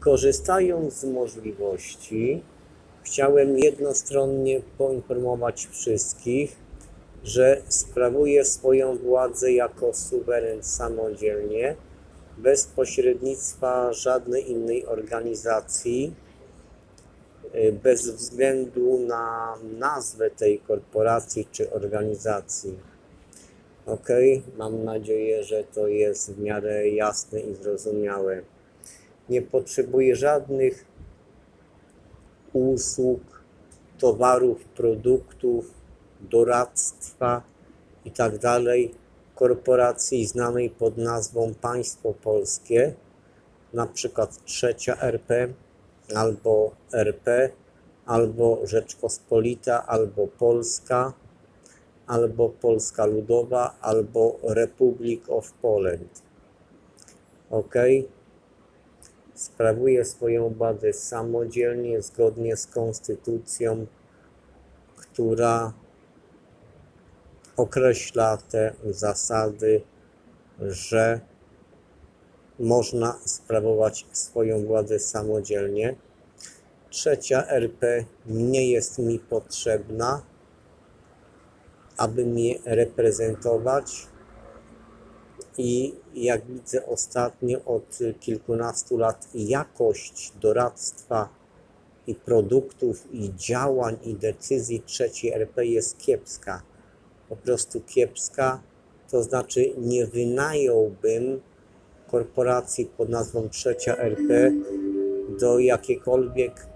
Korzystając z możliwości, chciałem jednostronnie poinformować wszystkich, że sprawuję swoją władzę jako suweren samodzielnie, bez pośrednictwa żadnej innej organizacji, y, bez względu na nazwę tej korporacji czy organizacji. Ok, mam nadzieję, że to jest w miarę jasne i zrozumiałe. Nie potrzebuję żadnych usług, towarów, produktów, doradztwa itd. korporacji znanej pod nazwą Państwo Polskie, na przykład Trzecia RP, albo RP, albo Rzeczpospolita, albo Polska, albo Polska Ludowa, albo Republic of Poland. Ok? Sprawuję swoją władzę samodzielnie, zgodnie z konstytucją, która określa te zasady, że można sprawować swoją władzę samodzielnie. Trzecia RP nie jest mi potrzebna, aby mnie reprezentować. I jak widzę ostatnio od kilkunastu lat, jakość doradztwa i produktów, i działań, i decyzji trzeciej RP jest kiepska. Po prostu kiepska, to znaczy nie wynająłbym korporacji pod nazwą Trzecia RP do jakiejkolwiek